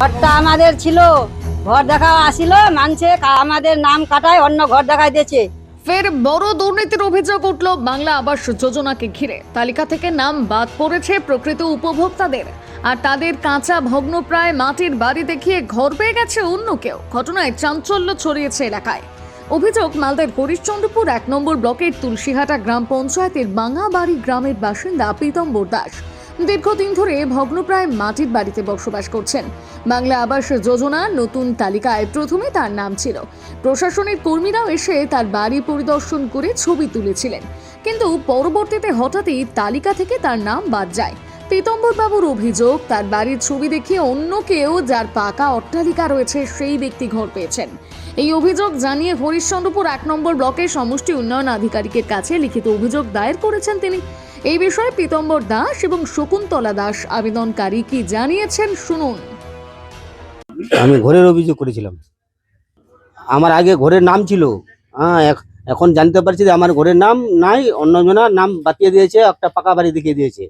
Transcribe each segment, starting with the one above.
ঘরটা আমাদের ছিল। ঘর দেখা আসিল, মানছে আমাদের নাম কাটায় অন্য ঘর দেখাই দিয়েছে। ফের বড় দুর্নীতির অভিযোগ উঠল বাংলা আবাস যোজনাকে ঘিরে। তালিকা থেকে নাম বাদ পড়েছে প্রকৃত উপভোক্তাদের। আর তাদের কাঁচা ভগ্নপ্রায় মাটির বাড়ি দেখিয়ে ঘর পেয়ে গেছে অন্য কেউ। ঘটনায় চাঞ্চল্য ছড়িয়েছে এলাকায়। অভিযোগ, মালদার হরিশ্চন্দ্রপুর এক নম্বর ব্লকের তুলসীহাটা গ্রাম পঞ্চায়েতের বাঙাবাড়ি গ্রামের বাসিন্দা পীতম্বর দাস দীর্ঘদিন ধরে ভগ্নপ্রায় মাটির বাড়িতে বসবাস করছেন। বাংলা আবাস যোজনা নতুন তালিকায় প্রথমে তার নাম ছিল। প্রশাসনের কর্মীরাও এসে তার বাড়ি পরিদর্শন করে ছবি তুলেছিলেন। কিন্তু পরবর্তীতে হঠাৎই তালিকা থেকে তার নাম বাদ যায়। বাবুর অভিযোগ, তার বাড়ির ছবি দেখিয়ে অন্য কেউ যার পাকা অট্টালিকা রয়েছে সেই ব্যক্তি ঘর পেয়েছেন। এই অভিযোগ জানিয়ে হরিশ্চন্দ্রপুর এক নম্বর ব্লকের সমষ্টি উন্নয়ন আধিকারিকের কাছে লিখিত অভিযোগ দায়ের করেছেন তিনি। এই বিষয়ে পীতম্বর দাস এবং শকুন্তলা দাস আবেদনকারী কি জানিয়েছেন শুনুন। আমি ঘরের অভিযোগ করেছিলাম। আমার আগে ঘরের নাম ছিল। হ্যাঁ এখ- এখন জানতে পারছি যে আমার ঘরের নাম নাই অন্যজনের নাম বাতিয়ে দিয়েছে, একটা পাকা বাড়ি দেখিয়ে দিয়েছে।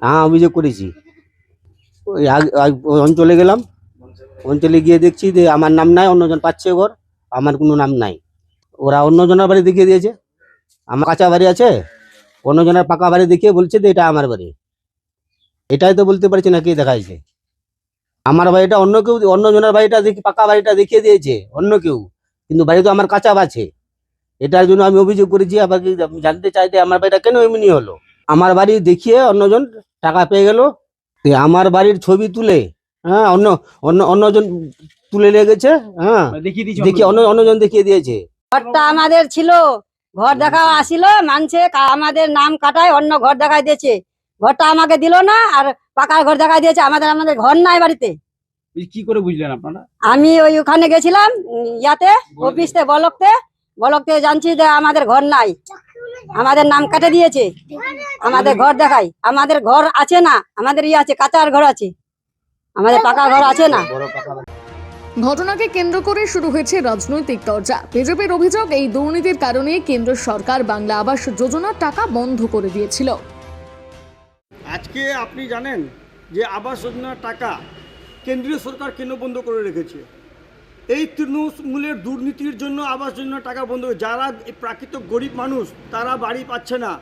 হ্যাঁ অভিযোগ করেছি। ওই অঞ্চলে গেলাম। অঞ্চলে গিয়ে দেখছি যে আমার নাম নাই অন্যজন পাচ্ছে ঘর, আমার কোনো নাম নাই। ওরা অন্যজনের বাড়ি দেখিয়ে দিয়েছে। আমার কাঁচা বাড়ি আছে অন্যজনের পাকা বাড়ি দেখিয়ে বলছে যে এটা আমার বাড়ি। এটাই তো বলতে পারছি না কে দেখাইছে। আমার বাড়িটা অন্য কেউ অন্য জনের বাড়িটা দেখি পাকা বাড়িটা দেখিয়ে দিয়েছে অন্য কেউ। কিন্তু বাড়ি তো আমার কাঁচা আছে এটার জন্য আমি অভিযোগ করেছি আবার কি জানতে চাইতে আমার বাড়িটা কেন এমনি হলো? আমার বাড়ি দেখিয়ে অন্যজন টাকা পেয়ে গেল। আমার বাড়ির ছবি তুলে হ্যাঁ অন্য অন্য অন্যজন তুলে লেগেছে হ্যাঁ দেখিয়ে দিয়েছি দেখিয়ে অন্য অন্যজন দেখিয়ে দিয়েছে। ঘরটা আমাদের ছিল। ঘর দেখা আসিল মানছে আমাদের নাম কাটায় অন্য ঘর দেখাই দিয়েছে। ঘরটা আমাকে দিল না আর পাকা ঘর দেখাই দিয়েছে আমাদের আমাদের ঘর নাই বাড়িতে। কি করে বুঝলেন আপনারা? আমি ওই ওখানে গেছিলাম ইয়াতে অফিসতে বলকতে। বলকতে জানছি যে আমাদের ঘর নাই। আমাদের নাম কাটে দিয়েছে। আমাদের ঘর দেখাই। আমাদের ঘর আছে না আমাদের ইয়ে আছে কাঁচার ঘর আছে। আমাদের পাকা ঘর আছে না। বড় পাকা বাড়ি। ঘটনাকে কেন্দ্র করে শুরু হয়েছে রাজনৈতিক চর্চা বিজেপির অভিযোগ, এই দুর্নীতির কারণে কেন্দ্র সরকার বাংলা আবাস যোজনার টাকা বন্ধ করে দিয়েছিল। আজকে আপনি জানেন যে আবাস যোজনার টাকা কেন্দ্রীয় সরকার কেন বন্ধ করে রেখেছে? এই তৃণমূলের দুর্নীতির জন্য আবাস যোজনার টাকা বন্ধ যারা প্রাকৃত গরিব মানুষ, তারা বাড়ি পাচ্ছে না।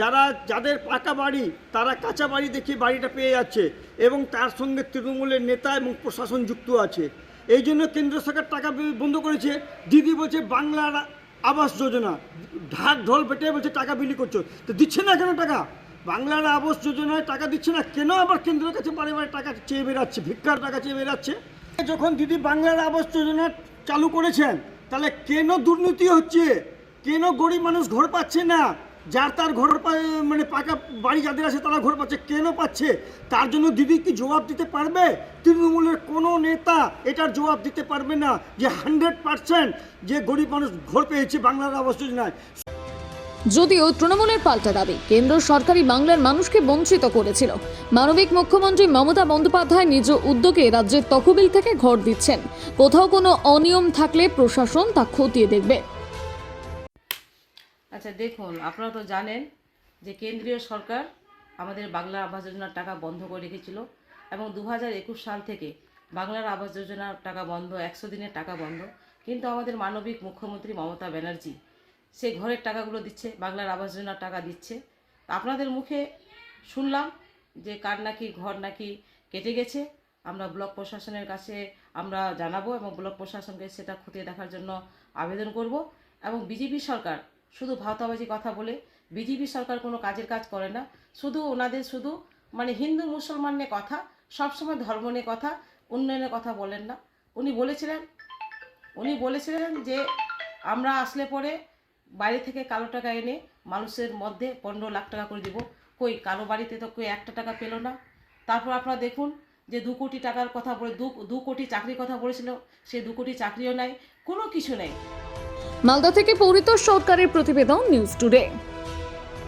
যারা, যাদের পাকা বাড়ি, তারা কাঁচা বাড়ি দেখে বাড়িটা পেয়ে যাচ্ছে এবং তার সঙ্গে তৃণমূলের নেতা এবং প্রশাসন যুক্ত আছে। এই জন্য কেন্দ্র সরকার টাকা বন্ধ করেছে। দিদি বলছে, বাংলার আবাস যোজনা, ঢাক ঢোল পেটে বলছে, টাকা বিলি করছ। তো দিচ্ছে না কেন টাকা? বাংলার আবাস যোজনায় টাকা দিচ্ছে না, কেন আবার কেন্দ্রের কাছে বারে বারে টাকা চেয়ে বেরাচ্ছে ভিক্ষার টাকা চেয়ে বেরাচ্ছে যখন দিদি বাংলার আবাস যোজনা চালু করেছেন, তাহলে কেন দুর্নীতি হচ্ছে? কেন গরিব মানুষ ঘর পাচ্ছে না? যার তার ঘর মানে পাকা বাড়ি যাদের আছে তারা ঘর পাচ্ছে। কেন পাচ্ছে? তার জন্য দিদি কি জবাব দিতে পারবে? তৃণমূলের কোনো নেতা এটার জবাব দিতে পারবে না যে হান্ড্রেড পার্সেন্ট যে গরিব মানুষ ঘর পেয়েছে বাংলার আবাস যোজনায়। যদিও তৃণমূলের পাল্টা দাবি, কেন্দ্র সরকারি বাংলার মানুষকে বঞ্চিত করেছিল। মানবিক মুখ্যমন্ত্রী মমতা বন্দ্যোপাধ্যায় নিজ উদ্যোগে রাজ্যের তহবিল থেকে ঘর দিচ্ছেন। কোথাও কোনো অনিয়ম থাকলে প্রশাসন তা খতিয়ে দেখবে। আচ্ছা দেখুন, আপনারা তো জানেন যে কেন্দ্রীয় সরকার আমাদের বাংলা আবাস যোজনার টাকা বন্ধ করে রেখেছিল এবং দু হাজার একুশ সাল থেকে বাংলার আবাস যোজনার টাকা বন্ধ, একশো দিনের টাকা বন্ধ। কিন্তু আমাদের মানবিক মুখ্যমন্ত্রী মমতা ব্যানার্জি সে ঘরের টাকাগুলো দিচ্ছে, বাংলার আবাস যোজনার টাকা দিচ্ছে। আপনাদের মুখে শুনলাম যে কার নাকি ঘর নাকি কেটে গেছে। আমরা ব্লক প্রশাসনের কাছে আমরা জানাব এবং ব্লক প্রশাসনকে সেটা খতিয়ে দেখার জন্য আবেদন করব এবং বিজেপি সরকার শুধু ভাওতাবাজি কথা বলে বিজেপি সরকার কোনো কাজের কাজ করে না। শুধু ওনাদের শুধু মানে হিন্দু মুসলমান নিয়ে কথা, সবসময় ধর্ম নিয়ে কথা, উন্নয়নের কথা বলেন না। উনি বলেছিলেন উনি বলেছিলেন যে আমরা আসলে পরে বাইরে থেকে কালো টাকা এনে মানুষের মধ্যে পনেরো লাখ টাকা করে দিব। কই, কালো বাড়িতে তো কই একটা টাকা পেল না। তারপর আপনারা দেখুন যে দু কোটি টাকার কথা বলে দু কোটি চাকরির কথা বলেছিল, সে দু কোটি চাকরিও নাই, কোনো কিছু নেই। মালদা থেকে পরিতোষ সরকারের প্রতিবেদন নিউজ টুডে।